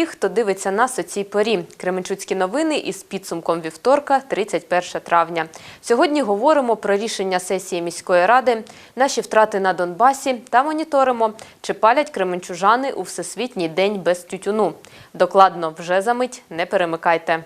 всіх, хто дивиться нас у цій порі. Кременчуцькі новини із підсумком вівторка, 31 травня. Сьогодні говоримо про рішення сесії міської ради, наші втрати на Донбасі та моніторимо, чи палять кременчужани у Всесвітній день без тютюну. Докладно вже за мить, не перемикайте.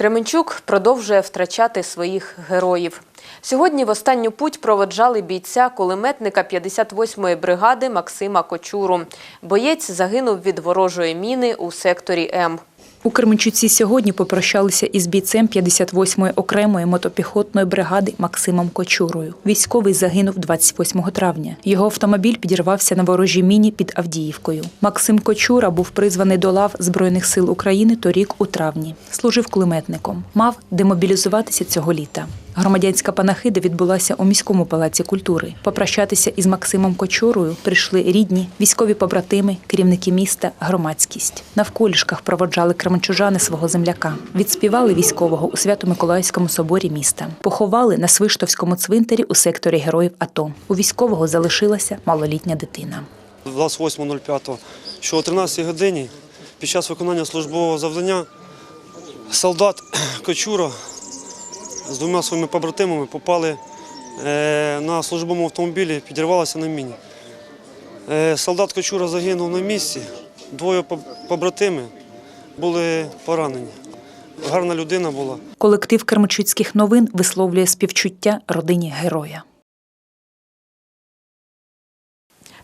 Кременчук продовжує втрачати своїх героїв. Сьогодні в останню путь проводжали бійця кулеметника 58-ї бригади Максима Кочуру. Боєць загинув від ворожої міни у секторі М. У Кременчуці сьогодні попрощалися із бійцем 58-ї окремої мотопіхотної бригади Максимом Кочурою. Військовий загинув 28 травня. Його автомобіль підірвався на ворожій міні під Авдіївкою. Максим Кочура був призваний до лав Збройних сил України торік у травні. Служив кулеметником. Мав демобілізуватися цього літа. Громадянська панахида відбулася у міському палаці культури. Попрощатися із Максимом Кочурою прийшли рідні, військові побратими, керівники міста, громадськість. Навколішках проводжали кременчужани свого земляка. Відспівали військового у Свято-Миколаївському соборі міста. Поховали на Свиштовському цвинтарі у секторі героїв АТО. У військового залишилася малолітня дитина. 28.05, що о 13 годині під час виконання службового завдання солдат Кочура з двома своїми побратимами попали е, на службовому автомобілі, підірвалися на міні. Е, Солдат Кочура загинув на місці, двоє поб- побратими були поранені. Гарна людина була. Колектив Кермичуцьких новин висловлює співчуття родині героя.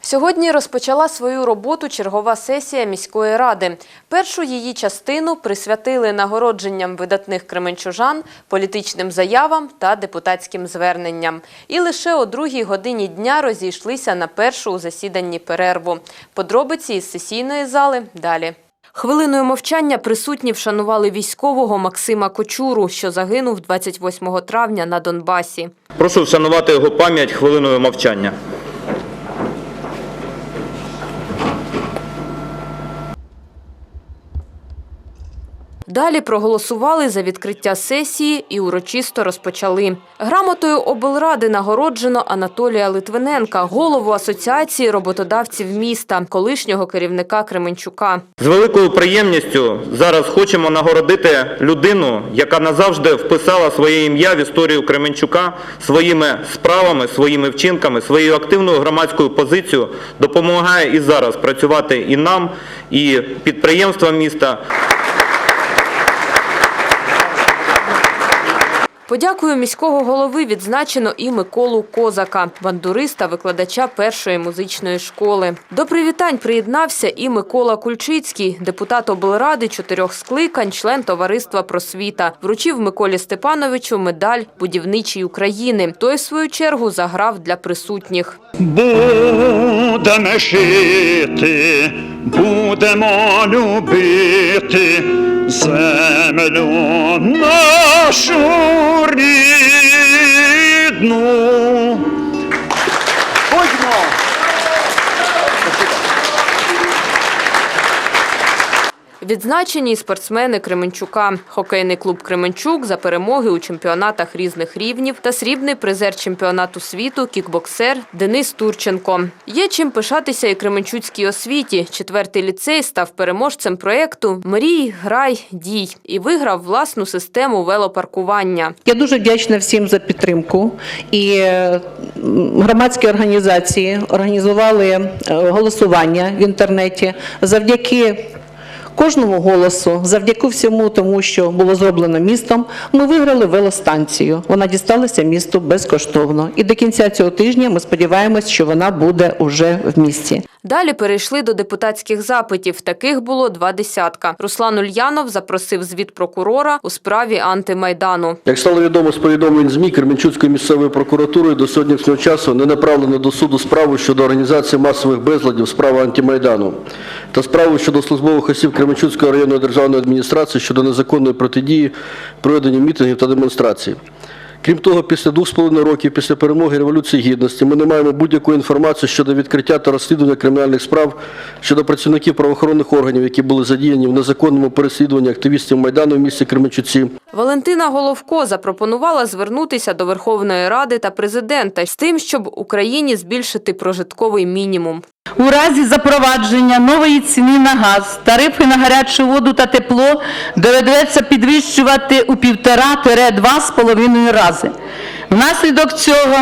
Сьогодні розпочала свою роботу чергова сесія міської ради. Першу її частину присвятили нагородженням видатних кременчужан, політичним заявам та депутатським зверненням. І лише о другій годині дня розійшлися на першу у засіданні перерву. Подробиці із сесійної зали далі. Хвилиною мовчання присутні вшанували військового Максима Кочуру, що загинув 28 травня на Донбасі. Прошу вшанувати його пам'ять хвилиною мовчання. Далі проголосували за відкриття сесії і урочисто розпочали. Грамотою облради нагороджено Анатолія Литвиненка, голову Асоціації роботодавців міста, колишнього керівника Кременчука. З великою приємністю зараз хочемо нагородити людину, яка назавжди вписала своє ім'я в історію Кременчука своїми справами, своїми вчинками, своєю активною громадською позицією, допомагає і зараз працювати і нам, і підприємствам міста. Подякою міського голови відзначено і Миколу Козака, бандуриста, викладача першої музичної школи. До привітань приєднався і Микола Кульчицький, депутат облради чотирьох скликань, член товариства просвіта. Вручив Миколі Степановичу медаль будівничій України. Той, в свою чергу, заграв для присутніх. Будемо жити, будемо любити землю нашу Відзначені спортсмени Кременчука. Хокейний клуб Кременчук за перемоги у чемпіонатах різних рівнів та срібний призер чемпіонату світу кікбоксер Денис Турченко. Є чим пишатися і Кременчуцькій освіті. Четвертий ліцей став переможцем проєкту Мрій, грай, дій і виграв власну систему велопаркування. Я дуже вдячна всім за підтримку. І е, громадські організації організували е, голосування в інтернеті завдяки. Кожному голосу, завдяки всьому тому, що було зроблено містом, ми виграли велостанцію. Вона дісталася місту безкоштовно. І до кінця цього тижня ми сподіваємось, що вона буде уже в місті. Далі перейшли до депутатських запитів. Таких було два десятка. Руслан Ульянов запросив звіт прокурора у справі антимайдану. Як стало відомо з повідомлень ЗМІ, Кременчуцькою місцевою прокуратурою до сьогоднішнього часу не направлено до суду справу щодо організації масових безладів справа антимайдану та справу щодо службових осіб Кременчуцької районної державної адміністрації щодо незаконної протидії проведенню мітингів та демонстрацій. Крім того, після двох з половиною років після перемоги Революції Гідності ми не маємо будь-якої інформації щодо відкриття та розслідування кримінальних справ щодо працівників правоохоронних органів, які були задіяні в незаконному переслідуванні активістів Майдану в місті Кременчуці. Валентина Головко запропонувала звернутися до Верховної Ради та президента з тим, щоб Україні збільшити прожитковий мінімум. У разі запровадження нової ціни на газ, тарифи на гарячу воду та тепло доведеться підвищувати у півтора-два з половиною рази. Внаслідок цього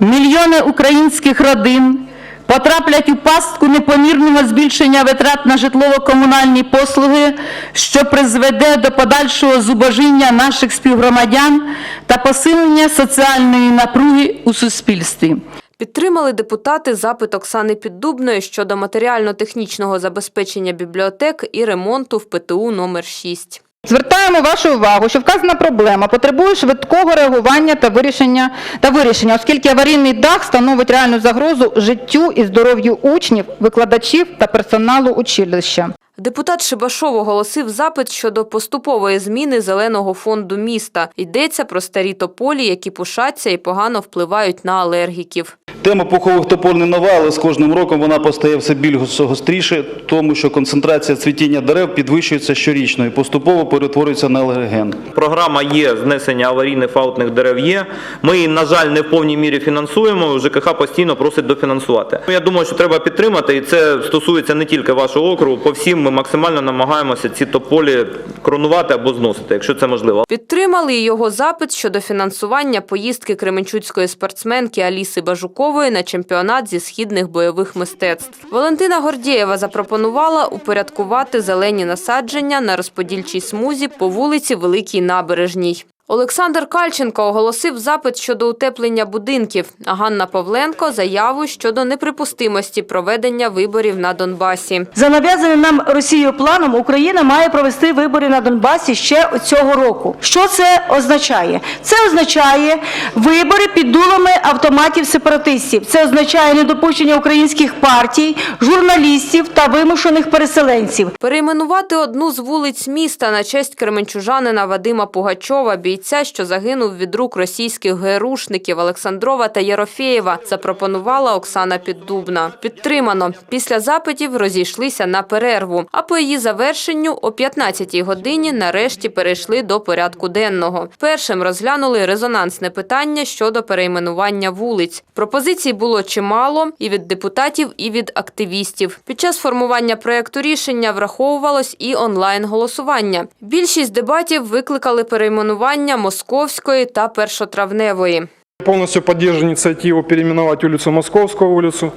мільйони українських родин потраплять у пастку непомірного збільшення витрат на житлово-комунальні послуги, що призведе до подальшого зубожіння наших співгромадян та посилення соціальної напруги у суспільстві. Підтримали депутати запит Оксани Піддубної щодо матеріально-технічного забезпечення бібліотек і ремонту в ПТУ номер 6. Звертаємо вашу увагу, що вказана проблема потребує швидкого реагування та вирішення, та вирішення, оскільки аварійний дах становить реальну загрозу життю і здоров'ю учнів, викладачів та персоналу училища. Депутат Шибашов оголосив запит щодо поступової зміни зеленого фонду міста. Йдеться про старі тополі, які пушаться і погано впливають на алергіків. Тема пухових топор не нова, але з кожним роком вона постає все більш гостріше, тому що концентрація цвітіння дерев підвищується щорічно і поступово перетворюється на алерген. Програма є знесення аварійних фаутних дерев є. Ми її, на жаль, не в повній мірі фінансуємо. ЖКХ постійно просить дофінансувати. Я думаю, що треба підтримати, і це стосується не тільки вашого округу. По всім ми максимально намагаємося ці тополі кронувати або зносити, якщо це можливо. Підтримали і його запит щодо фінансування поїздки кременчуцької спортсменки Аліси Бажукової на чемпіонат зі східних бойових мистецтв. Валентина Гордєєва запропонувала упорядкувати зелені насадження на розподільчій смузі по вулиці Великій Набережній. Олександр Кальченко оголосив запит щодо утеплення будинків, а Ганна Павленко – заяву щодо неприпустимості проведення виборів на Донбасі. За нав'язаним нам Росією планом Україна має провести вибори на Донбасі ще цього року. Що це означає? Це означає вибори під дулами автоматів сепаратистів. Це означає недопущення українських партій, журналістів та вимушених переселенців. Перейменувати одну з вулиць міста на честь кременчужанина Вадима Пугачова, бійця, що загинув від рук російських ГРУшників Олександрова та Єрофєєва, запропонувала Оксана Піддубна. Підтримано. Після запитів розійшлися на перерву, а по її завершенню о 15-й годині нарешті перейшли до порядку денного. Першим розглянули резонансне питання щодо перейменування вулиць. Пропозицій було чимало і від депутатів, і від активістів. Під час формування проекту рішення враховувалось і онлайн-голосування. Більшість дебатів викликали перейменування Московської та Першотравневої. Полностью поддерживаю инициативу переименовать улицу Московскую улицу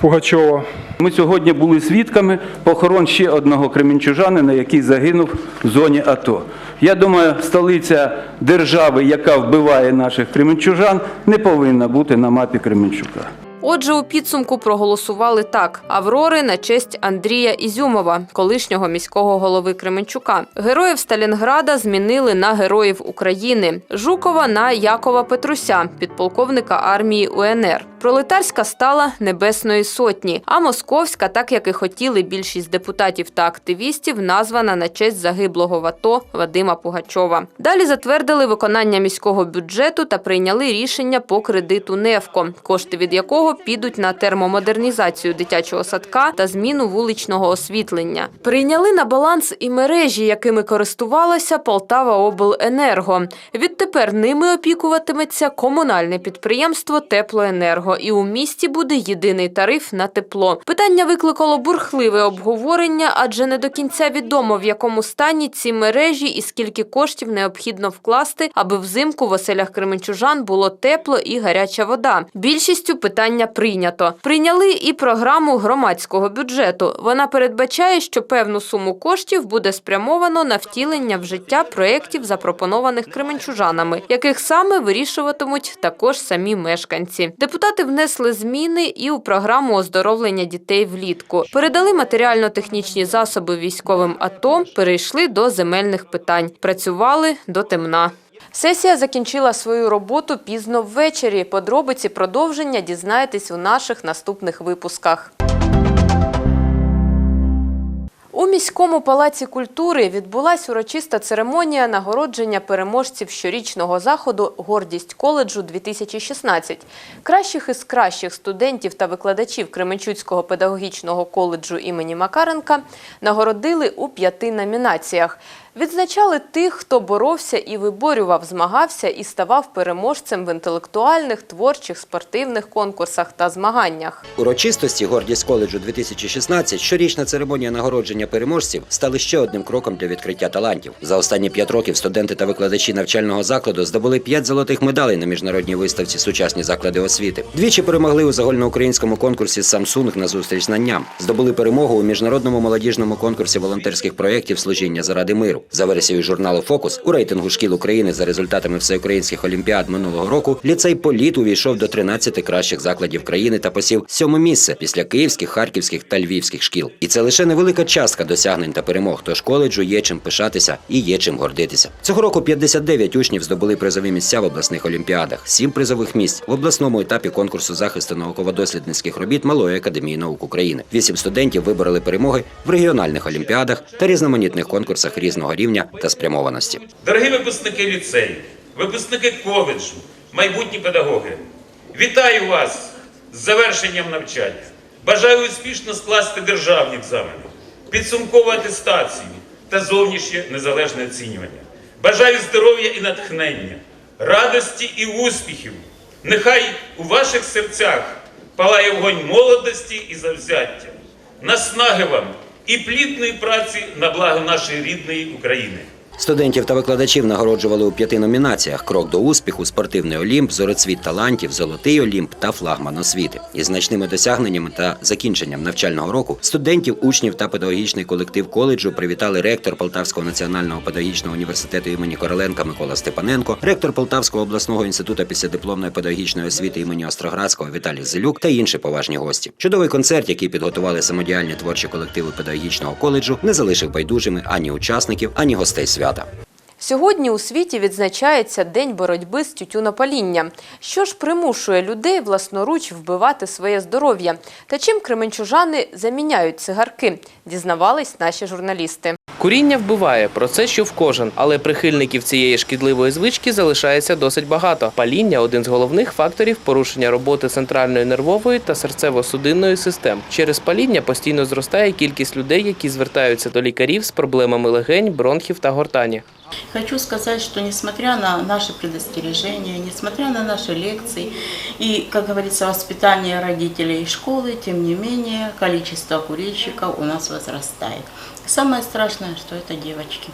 Пугачева. Ми сьогодні були свідками похорон ще одного кременчужанина, який загинув в зоні АТО. Я думаю, столиця держави, яка вбиває наших кременчужан, не повинна бути на мапі Кременчука. Отже, у підсумку проголосували так: Аврори на честь Андрія Ізюмова, колишнього міського голови Кременчука. Героїв Сталінграда змінили на героїв України. Жукова на Якова Петруся, підполковника армії УНР. Пролетарська стала Небесної сотні, а Московська, так як і хотіли більшість депутатів та активістів, названа на честь загиблого в АТО Вадима Пугачова. Далі затвердили виконання міського бюджету та прийняли рішення по кредиту «Невко», кошти від якого підуть на термомодернізацію дитячого садка та зміну вуличного освітлення. Прийняли на баланс і мережі, якими користувалася Полтава Обленерго. Відтепер ними опікуватиметься комунальне підприємство Теплоенерго, і у місті буде єдиний тариф на тепло. Питання викликало бурхливе обговорення, адже не до кінця відомо, в якому стані ці мережі і скільки коштів необхідно вкласти, аби взимку в оселях кременчужан було тепло і гаряча вода. Більшістю питання прийнято. Прийняли і програму громадського бюджету. Вона передбачає, що певну суму коштів буде спрямовано на втілення в життя проєктів, запропонованих кременчужанами, яких саме вирішуватимуть також самі мешканці. Депутати внесли зміни і у програму оздоровлення дітей влітку. Передали матеріально-технічні засоби військовим АТО, перейшли до земельних питань. Працювали до темна. Сесія закінчила свою роботу пізно ввечері. Подробиці продовження дізнаєтесь у наших наступних випусках. У міському палаці культури відбулась урочиста церемонія нагородження переможців щорічного заходу Гордість коледжу 2016 Кращих із кращих студентів та викладачів Кременчуцького педагогічного коледжу імені Макаренка нагородили у п'яти номінаціях. Відзначали тих, хто боровся і виборював, змагався і ставав переможцем в інтелектуальних, творчих, спортивних конкурсах та змаганнях. Урочистості Гордість коледжу 2016 щорічна церемонія нагородження переможців стали ще одним кроком для відкриття талантів. За останні п'ять років студенти та викладачі навчального закладу здобули п'ять золотих медалей на міжнародній виставці Сучасні заклади освіти. Двічі перемогли у загальноукраїнському конкурсі Samsung на зустріч знанням. Здобули перемогу у міжнародному молодіжному конкурсі волонтерських проєктів служіння заради миру. За версією журналу Фокус у рейтингу шкіл України за результатами всеукраїнських олімпіад минулого року ліцей Політ увійшов до 13 кращих закладів країни та посів сьоме місце після київських, харківських та львівських шкіл. І це лише невелика частка досягнень та перемог. Тож коледжу є чим пишатися і є чим гордитися. Цього року 59 учнів здобули призові місця в обласних олімпіадах, 7 призових місць в обласному етапі конкурсу захисту науково-дослідницьких робіт Малої академії наук України. Вісім студентів вибороли перемоги в регіональних олімпіадах та різноманітних конкурсах різного рівня та спрямованості. Дорогі випускники ліцею, випускники коледжу, майбутні педагоги, вітаю вас з завершенням навчання. Бажаю успішно скласти державні екзамени, підсумкову атестацію та зовнішнє незалежне оцінювання. Бажаю здоров'я і натхнення, радості і успіхів. Нехай у ваших серцях палає вогонь молодості і завзяття, наснаги вам і плідної праці на благо нашої рідної України. Студентів та викладачів нагороджували у п'яти номінаціях: крок до успіху, спортивний олімп, зорецвіт талантів, золотий олімп та флагман освіти. Із значними досягненнями та закінченням навчального року студентів, учнів та педагогічний колектив коледжу привітали ректор Полтавського національного педагогічного університету імені Короленка Микола Степаненко, ректор Полтавського обласного інституту післядипломної педагогічної освіти імені Остроградського Віталій Зелюк та інші поважні гості. Чудовий концерт, який підготували самодіяльні творчі колективи педагогічного коледжу, не залишив байдужими ані учасників, ані гостей свята. Сьогодні у світі відзначається День боротьби з тютюнопалінням. Що ж примушує людей власноруч вбивати своє здоров'я? Та чим кременчужани заміняють цигарки? Дізнавались наші журналісти. Куріння вбиває, про це що в кожен, але прихильників цієї шкідливої звички залишається досить багато. Паління один з головних факторів порушення роботи центральної нервової та серцево-судинної систем. Через паління постійно зростає кількість людей, які звертаються до лікарів з проблемами легень, бронхів та гортані. Хочу сказать, что несмотря на наши предостережения, несмотря на наши лекции и, как говорится, воспитание родителей и школы, тем не менее количество курильщиков у нас возрастает. Самое страшное, что это девочки.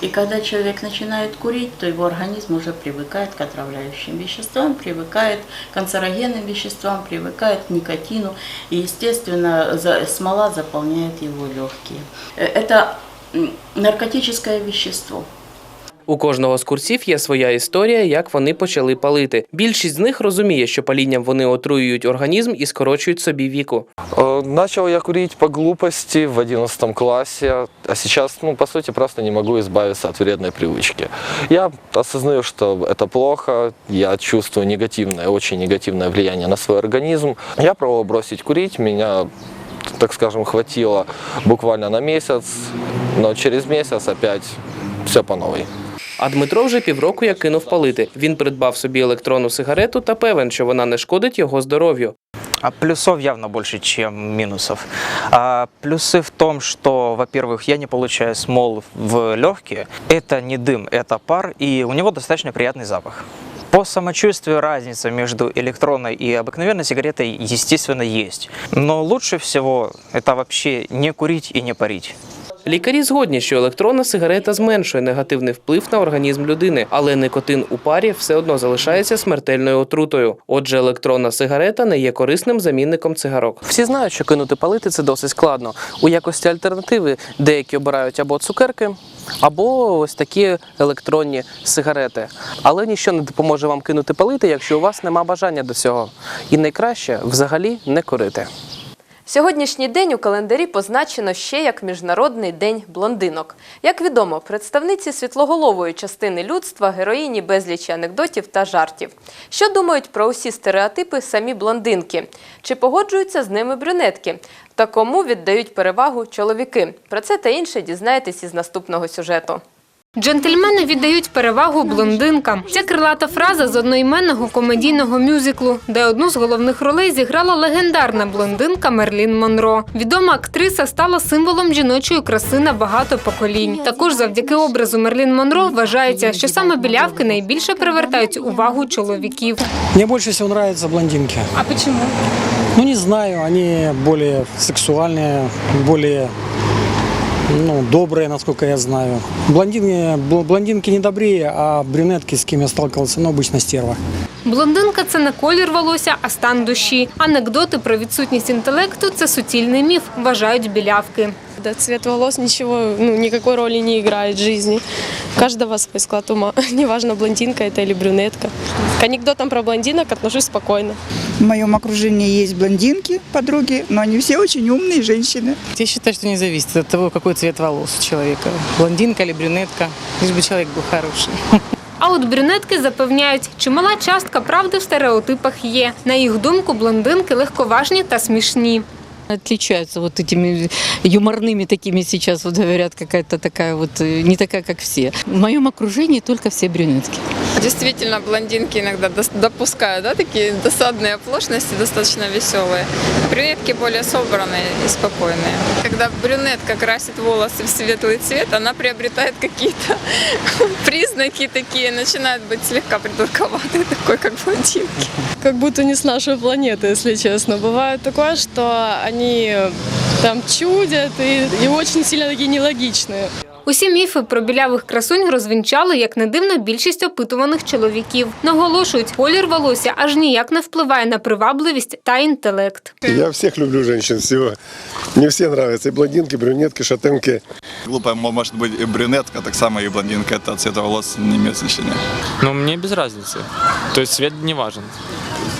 И когда человек начинает курить, то его организм уже привыкает к отравляющим веществам, привыкает к канцерогенным веществам, привыкает к никотину. И, естественно, смола заполняет его легкие. Э, Это наркотическое вещество. У кожного з курсів є своя історія, як вони почали палити. Більшість з них розуміє, що палінням вони отруюють організм і скорочують собі віку. Э, Начал я курить по глупости в 11 классе, а сейчас, ну, по сути, просто не могу избавиться от вредной привычки. Я осознаю, что это плохо, я чувствую негативное, очень негативное влияние на свой организм. Я пробовал бросить курить, меня, так скажем, хватило буквально на месяц, но через месяц опять все по новой. А Дмитро вже півроку як кинув палити. Він придбав собі електронну сигарету та певен, що вона не шкодить його здоров'ю. А плюсов явно больше, чем минусов. А плюсы в том, что, во-первых, я не получаю смол в легкие. Это не дым, это пар, и у него достаточно приятный запах. По самочувствию разница между электронной и обыкновенной сигаретой, естественно, есть. Но лучше всего это вообще не курить и не парить. Лікарі згодні, що електронна сигарета зменшує негативний вплив на організм людини, але никотин у парі все одно залишається смертельною отрутою. Отже, електронна сигарета не є корисним замінником цигарок. Всі знають, що кинути палити це досить складно. У якості альтернативи деякі обирають або цукерки, або ось такі електронні сигарети. Але ніщо не допоможе вам кинути палити, якщо у вас нема бажання до цього. І найкраще взагалі не курити. Сьогоднішній день у календарі позначено ще як Міжнародний день блондинок. Як відомо, представниці світлоголової частини людства героїні безлічі анекдотів та жартів. Що думають про усі стереотипи самі блондинки? Чи погоджуються з ними брюнетки? Та кому віддають перевагу чоловіки? Про це та інше дізнаєтесь із наступного сюжету. Джентльмени віддають перевагу блондинкам. Ця крилата фраза з одноіменного комедійного мюзиклу, де одну з головних ролей зіграла легендарна блондинка Мерлін Монро. Відома актриса стала символом жіночої краси на багато поколінь. Також завдяки образу Мерлін Монро вважається, що саме білявки найбільше привертають увагу чоловіків. Мне больше всего нравятся блондинки. А чому? Ну, не знаю, они более сексуальные, более ну, добрые, насколько я знаю. Блондинки, блондинки не добрее, а брюнетки, с кем я сталкивался, ну, обычно стерва. Блондинка це не колір волосся, а стан душі. Анекдоти про відсутність інтелекту це суцільний міф, вважають білявки Да, цвет волос ничего, ну, никакой роли не играет в жизни. У каждого свой склад ума. Неважно, блондинка это или брюнетка. К анекдотам про блондинок отношусь спокойно. В моем окружении есть блондинки, подруги, но они все очень умные женщины. Я считаю, что не зависит от того, какой цвет волос у человека. Блондинка или брюнетка, лишь бы человек был хороший. А от брюнетки запевняють, чимала частка правди в стереотипах є. На їх думку, блондинки легковажні та смішні. Отличаются вот этими юморными такими сейчас, вот говорят, какая-то такая вот, э, не такая, как все. В моем окружении только все брюнетки. Действительно, блондинки иногда дос- допускают да, такие досадные оплошности, достаточно веселые. Брюнетки более собранные и спокойные. Когда брюнетка красит волосы в светлый цвет, она приобретает какие-то признаки такие, начинает быть слегка придурковатой, такой, как блондинки. Как будто не с нашей планеты, если честно. Бывает такое, что они там чудят и, и очень сильно такие нелогичные. Усі міфи про білявих красунь розвінчали, як не дивно, більшість опитуваних чоловіків. Наголошують, колір волосся аж ніяк не впливає на привабливість та інтелект. Я всех люблю женщин, всего. Мне все нравятся. И блондинки, брюнетки, шатенки. Глупая может быть и брюнетка, так само и блондинка. Это цвет волос не имеет значения. Ну, мне без разницы. То есть цвет не важен.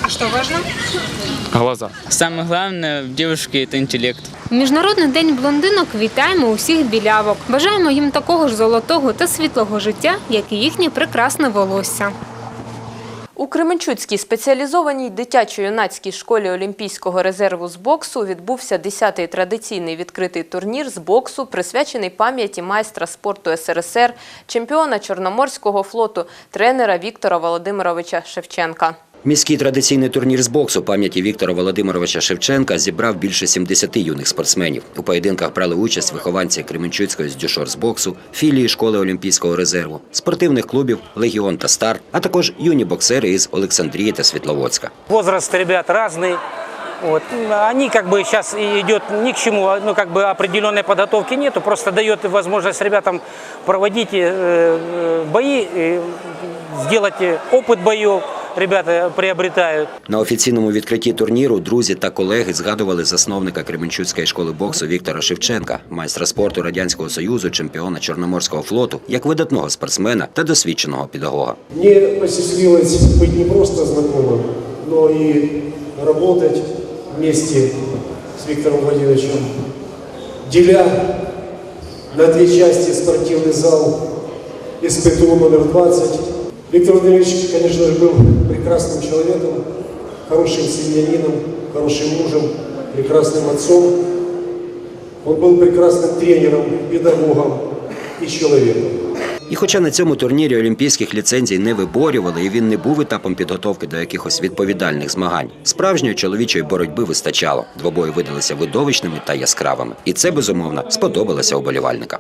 А що важливо? Глаза. Самое главное в девушке это интеллект. Міжнародний день блондинок вітаємо усіх білявок. Бажаємо їм такого ж золотого та світлого життя, як і їхнє прекрасне волосся. У Кременчуцькій спеціалізованій дитячо-юнацькій школі Олімпійського резерву з боксу відбувся 10-й традиційний відкритий турнір з боксу, присвячений пам'яті майстра спорту СРСР, чемпіона Чорноморського флоту, тренера Віктора Володимировича Шевченка. Міський традиційний турнір з боксу пам'яті Віктора Володимировича Шевченка зібрав більше 70 юних спортсменів. У поєдинках брали участь вихованці Кременчуцької з дюшор з боксу, філії школи Олімпійського резерву, спортивних клубів Легіон та Старт, а також юні боксери із Олександрії та Світловодська. Возраст ребят разный. Вот. Они как бы сейчас идет ни к чему, ну как бы определенной подготовки нету, просто дает возможность ребятам проводить э, э, бои, э, сделать э, опыт боев, ребята приобретают. На офіційному відкритті турніру друзі та колеги згадували засновника Кременчуцької школи боксу Віктора Шевченка, майстра спорту Радянського Союзу, чемпіона Чорноморського флоту, як видатного спортсмена та досвідченого педагога. Мне посчастливилось быть не просто знакомым, но и работать вместе с Виктором Владимировичем, деля на две части спортивный зал СПТУ номер 20. Виктор Владимирович, конечно же, был прекрасным человеком, хорошим семьянином, хорошим мужем, прекрасным отцом. Он был прекрасным тренером, педагогом и человеком. І хоча на цьому турнірі олімпійських ліцензій не виборювали, і він не був етапом підготовки до якихось відповідальних змагань, справжньої чоловічої боротьби вистачало. Двобої видалися видовищними та яскравими. І це безумовно сподобалося уболівальникам.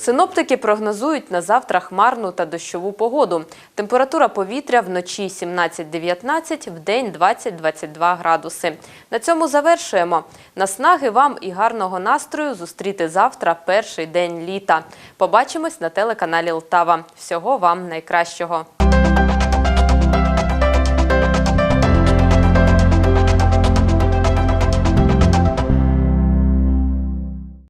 Синоптики прогнозують на завтра хмарну та дощову погоду. Температура повітря вночі 17-19, в день 20-22 градуси. На цьому завершуємо. Наснаги вам і гарного настрою зустріти завтра перший день літа. Побачимось на телеканалі Лтава. Всього вам найкращого.